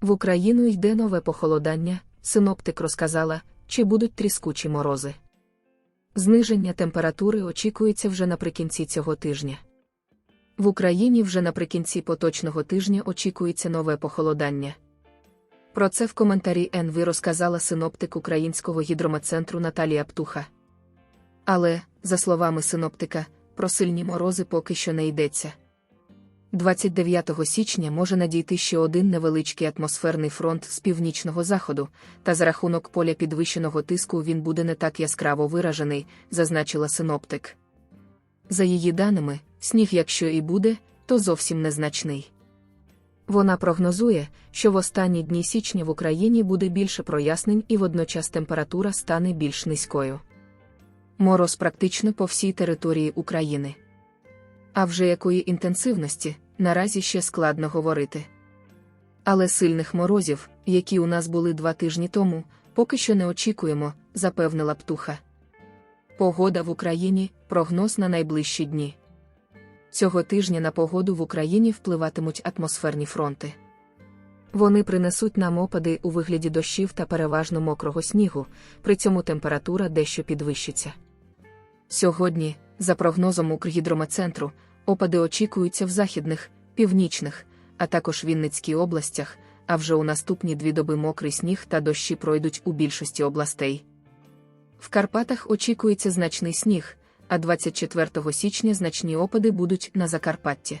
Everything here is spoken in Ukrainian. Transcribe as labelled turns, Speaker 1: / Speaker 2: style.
Speaker 1: В Україну йде нове похолодання, синоптик розказала, чи будуть тріскучі морози. Зниження температури очікується вже наприкінці цього тижня. В Україні вже наприкінці поточного тижня очікується нове похолодання. Про це в коментарі НВ розказала синоптик Українського гідрометцентру Наталія Птуха. Але, за словами синоптика, про сильні морози поки що не йдеться. 29 січня може надійти ще один невеличкий атмосферний фронт з північного заходу, та за рахунок поля підвищеного тиску він буде не так яскраво виражений, зазначила синоптик. За її даними, сніг, якщо і буде, то зовсім незначний. Вона прогнозує, що в останні дні січня в Україні буде більше прояснень і водночас температура стане більш низькою. Мороз практично по всій території України. А вже якої інтенсивності, наразі ще складно говорити. Але сильних морозів, які у нас були два тижні тому, поки що не очікуємо, запевнила птуха. Погода в Україні прогноз на найближчі дні. Цього тижня на погоду в Україні впливатимуть атмосферні фронти. Вони принесуть нам опади у вигляді дощів та переважно мокрого снігу, при цьому температура дещо підвищиться. Сьогодні, за прогнозом Укргідромецентру, опади очікуються в західних, північних, а також Вінницькій областях, а вже у наступні дві доби мокрий сніг та дощі пройдуть у більшості областей. В Карпатах очікується значний сніг, а 24 січня значні опади будуть на Закарпатті.